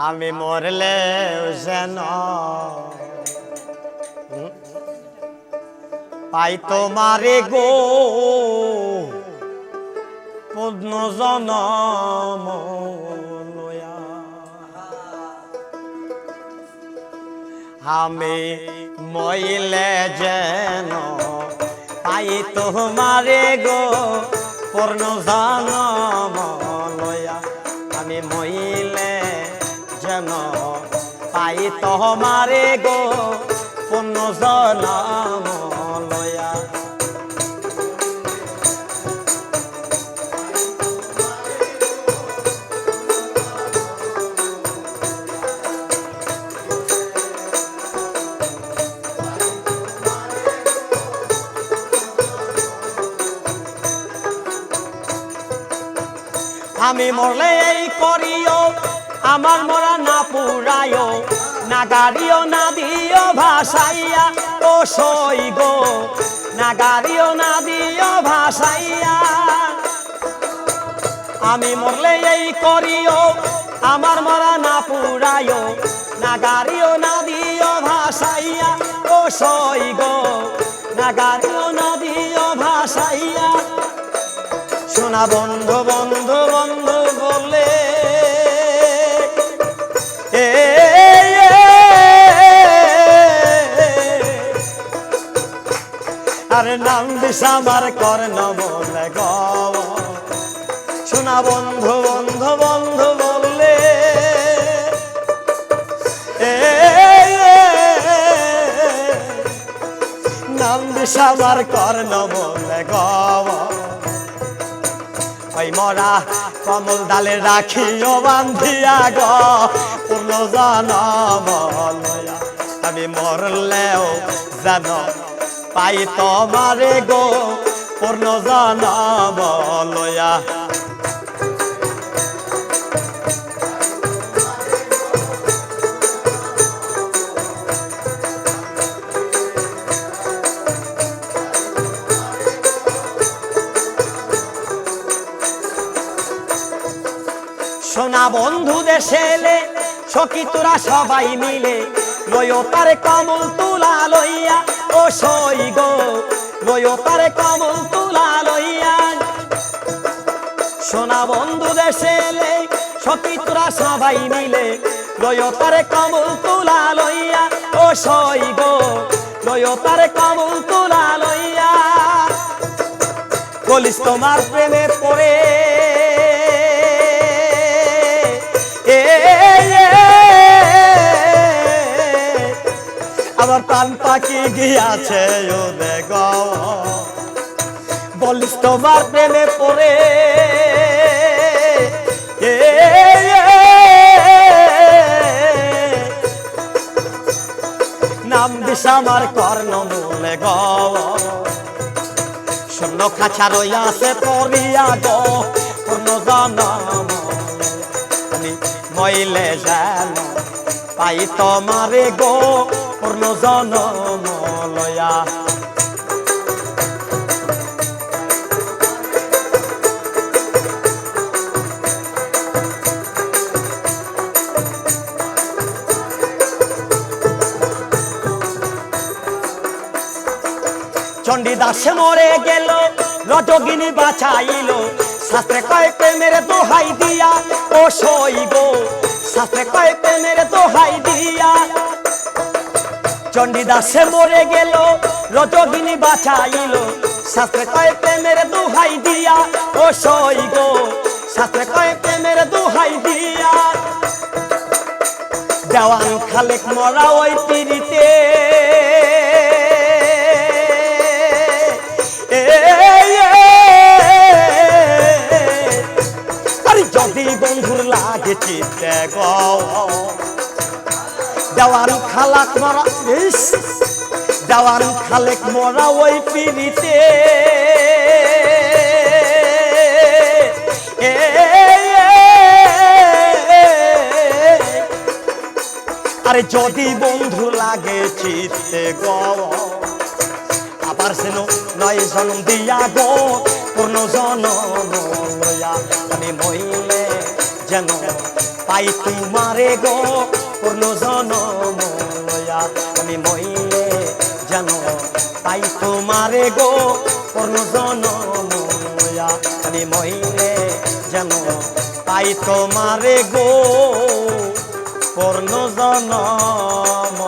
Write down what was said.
আমি মরলে যেন পাই তোমারে গো পদ্ম আমি মইলে যেন পাই তোমারে গো পূর্ণ জনম লয়া আমি মইলে যেন পাই তোমারে গো আমি মরলে এই করিও, আমার মরা না পুরাইও, না গাড়িও না দিও ভাসাইয়া ও সই গো না গাড়িও না দিও ভাসাইয়া আমি মরলে এই করিও, আমার মরা না পুরাইও, না গাড়িও না দিও ভাসাইয়া ও সই গো না গাড়িও না শোনা বন্ধু বন্ধু বন্ধু বলে। আরে নাম দিস বলে গ। শোনা বন্ধু বন্ধু বন্ধু বললে নাম দিস আমার কর্ণ বলে গ। ওই মরা, কমল ডালে রাখিও বান্ধিয়া গ। পূর্ণ জনম আমি মরলেও জান পাই তোমারে গো। পূর্ণ জনম লয়া বন্ধু দেশে এলে, সখী তোরা সবাই মিলে। লয় তার কমল তুলা লইয়া, ও সই গো। লয় তার কমল তুলা লইয়া। সোনা বন্ধু দেশে এলে, সখী তোরা সবাই মিলে। লয় তার কমল তুলা লইয়া, ও সই গো। লয় তার কমল তুলা লইয়া। বলিস তোমার প্রেমে পড়ে আমার প্রাণ পাখি গিয়াছে, ও দেগ বলিস তোমার প্রেমে পড়ে। নাম দিস আমার কর্ণ মূলে গ। শূন্য খাঁচা রইয়াছে পড়িয়া গো, পূর্ণ জনম মইলে যেন পাই তোমারে গো। পূর্ণ জনম লয়া। চণ্ডীদাসে মরে গেল, রজগিনী বাঁচাইল। শাস্ত্রে কয়, প্রেমের দোহাই দিয়া ও সই গো শাস্ত্রে কয়, প্রেমের দোহাই দিয়া চণ্ডীদাসে মরে গেল, রজগিনী বাঁচাইল। শাস্ত্রে কয়, প্রেমের দোহাই দিয়া, ও সই গো শাস্ত্রে কয়, প্রেমের দোহাই দিয়া। দেওয়ান খালেক মরা ওই পিড়িতে। যদি বন্ধুর লাগে চিত্তে গ। দেওয়ান খালাক মরা ইস, দেওয়ান খালেক মরা ওই পিড়িতে। আরে যদি বন্ধু লাগে চিত্তে গ আবার সেন নয় জন্ম দিয়া গো পূর্ণ জনম আমি মইলে যেন পাই তোমারে গো। পূর্ণ জনম লয়া আমি মইলে যেন পাই তোমারে গো, পূর্ণ জনম লয়া আমি মইলে যেন পাই তোমারে গো, পূর্ণ জনম